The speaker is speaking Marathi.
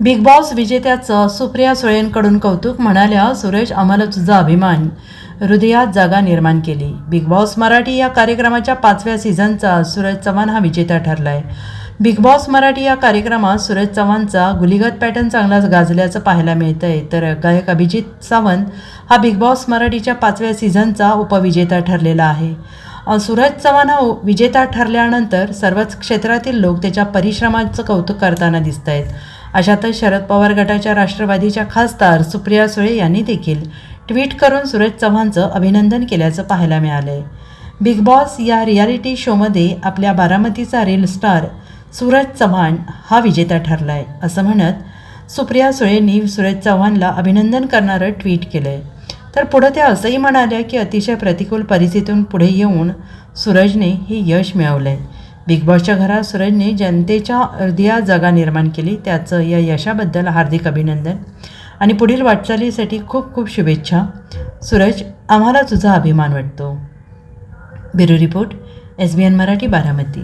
बिग बॉस विजेत्याचं सुप्रिया सुळेंकडून कौतुक म्हणाल्या सुरेश आम्हाला तुझा अभिमान. हृदयात जागा निर्माण केली. बिग बॉस मराठी या कार्यक्रमाच्या पाचव्या सीझनचा सूरज चव्हाण हा विजेता ठरला आहे बिग बॉस मराठी या कार्यक्रमात सूरज चव्हाणचा गुलिगत पॅटर्न चांगलाच गाजल्याचं पाहायला मिळतं आहे तर गायक अभिजित सावंत हा बिग बॉस मराठीच्या पाचव्या सीझनचा उपविजेता ठरलेला आहे. अ, सूरज चव्हाण हा उ- विजेता ठरल्यानंतर सर्वच क्षेत्रातील लोक त्याच्या परिश्रमाचं कौतुक करताना दिसत आहेत अशातच शरद पवार गटाच्या राष्ट्रवादीच्या खासदार सुप्रिया सुळे यांनी देखील ट्विट करून सूरज चव्हाणचं अभिनंदन केल्याचं पाहायला मिळालं आहे बिग बॉस या रियालिटी शोमध्ये आपल्या बारामतीचा रील स्टार सूरज चव्हाण हा विजेता ठरला आहे असं म्हणत सुप्रिया सुळेंनी सुरज चव्हाणला अभिनंदन करणारं ट्विट केलं आहे तर पुढं त्या असंही म्हणाल्या की अतिशय प्रतिकूल परिस्थितीतून पुढे येऊन सूरजने हे यश मिळवलं आहे बिग बॉसच्या घरात सूरजने जनतेच्या हृदयात जागा निर्माण केली. त्याचं या यशाबद्दल हार्दिक अभिनंदन. आणि पुढील वाटचालीसाठी खूप खूप शुभेच्छा. सूरज आम्हाला तुझा अभिमान वाटतो. Bureau report S B N Marathi Baramati.